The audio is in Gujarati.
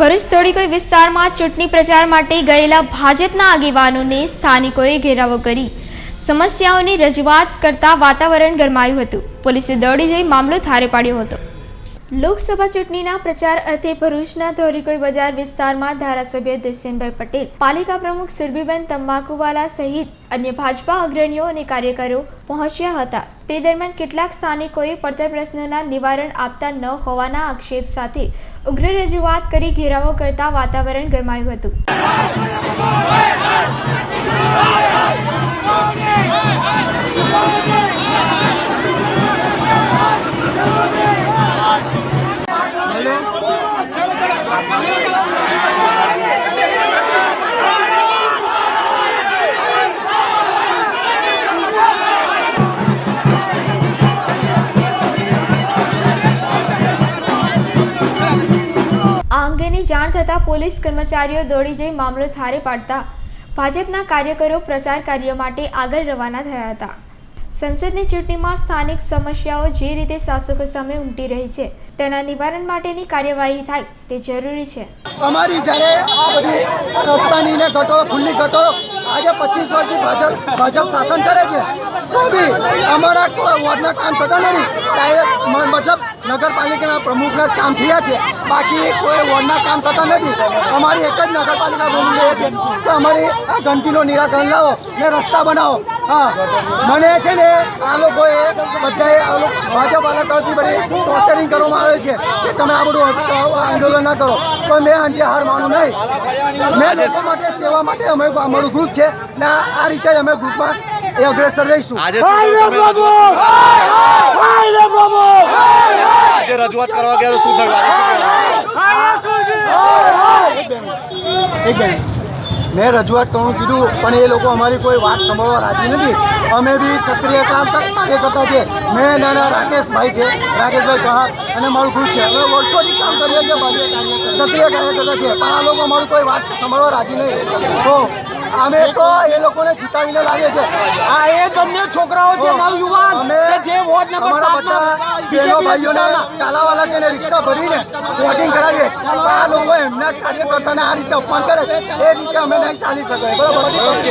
ભરૂચ ધોળીકોઈ વિસ્તારમાં ચૂંટણી પ્રચાર માટે ગયેલા ભાજપના આગેવાનોને સ્થાનિકોએ ઘેરાવો કરી સમસ્યાઓની રજૂઆત કરતા વાતાવરણ ગરમાયું હતું. પોલીસે દોડી જઈ મામલો થારે પાડ્યો હતો. લોકસભા ચૂંટણીના પ્રચાર અર્થે ભરૂચના ધોરીકોઈ બજાર વિસ્તારમાં ધારાસભ્ય દુષ્યંતભાઈ પટેલ, પાલિકા પ્રમુખ સુરભીબેન તંબાકુવાલા સહિત અન્ય ભાજપા અગ્રણીઓ અને કાર્યકરો પહોંચ્યા હતા. તે દરમિયાન કેટલાક સ્થાનિકોએ પડતર પ્રશ્નોના નિવારણ આપતા ન હોવાના આક્ષેપ સાથે ઉગ્ર રજૂઆત કરી ઘેરાવો કરતા વાતાવરણ ગરમાયું હતું. અંગેની જાણ થતાં પોલીસ કર્મચારીઓ દોડી જઈ મામલો થારે પાડતા ભાજપના કાર્યકરો પ્રચાર કાર્ય માટે આગળ રવાના થયા હતા. સંસદની ચૂંટણીમાં સ્થાનિક સમસ્યાઓ જે રીતે શાસકો સામે ઉમટી રહી છે, તેના નિવારણ માટેની કાર્યવાહી થાય તે જરૂરી છે. અમારી જ્યારે આ બધી રસ્તાની ને ગટો, ખુલ્લી ગટો, આજે પચીસ વર્ષથી ભાજપ ભાજપ શાસન કરે છે, તો બી અમારા વોર્ડના કામ થતા નથી. ડાયરેક્ટ મતલબ નગરપાલિકાના પ્રમુખના જ કામ થયા છે, બાકી કોઈ વોર્ડના કામ થતા નથી. અમારી એક જ નગરપાલિકા બની રહી છે કે અમારી આ ગંદકીનો નિરાકરણ લાવો ને રસ્તા બનાવો. હા મને છે ને આ લોકોએ બધાએ આ લોકો ભાજપ વાળા તરફથી બધી ટોર્ચરિંગ કરવામાં આવે છે કે તમે આ બધું આંદોલન ના કરો પણ મેં અંતે હાર માનું નહીં મેં લોકો માટે સેવા માટે અમે અમારું ગ્રુપ છે ને આ રીતે અમે ગ્રુપમાં એ અગ્રેસર રહીશું રજૂઆત કરવા ગયા એક બેન મેં રજૂઆત કરવાનું કીધું, પણ એ લોકો અમારી કોઈ વાત સાંભળવા રાજી નથી. અમે બી સક્રિય કામ કર- કાર્યકર્તા છે મેં નાના રાકેશભાઈ છે, રાકેશભાઈ કહાર અને મારું ગ્રુપ છે. અમે વર્ષોથી કામ કરીએ છીએ સક્રિય સક્રિય કાર્યકર્તા છે પણ આ લોકો અમારું કોઈ વાત સાંભળવા રાજી નહીં. તો અમે તો એ લોકોને જીતાવીને લાવીએ છે આ એ બંને છોકરાઓ છે અમે નવયુવાન કે જે વોટ નંબર અમારા સાતમાં બધા BJP બહેનો ના ભાઈઓને ચૂંટાણા. તાલાવાલા કે રિક્ષા ભરીને વોટિંગ કરાવીએ આ લોકો એમના કાર્યકર્તાને આ રીતે અપમાન કરે એ રીતે અમે નહીં ચાલી શકે બરોબર.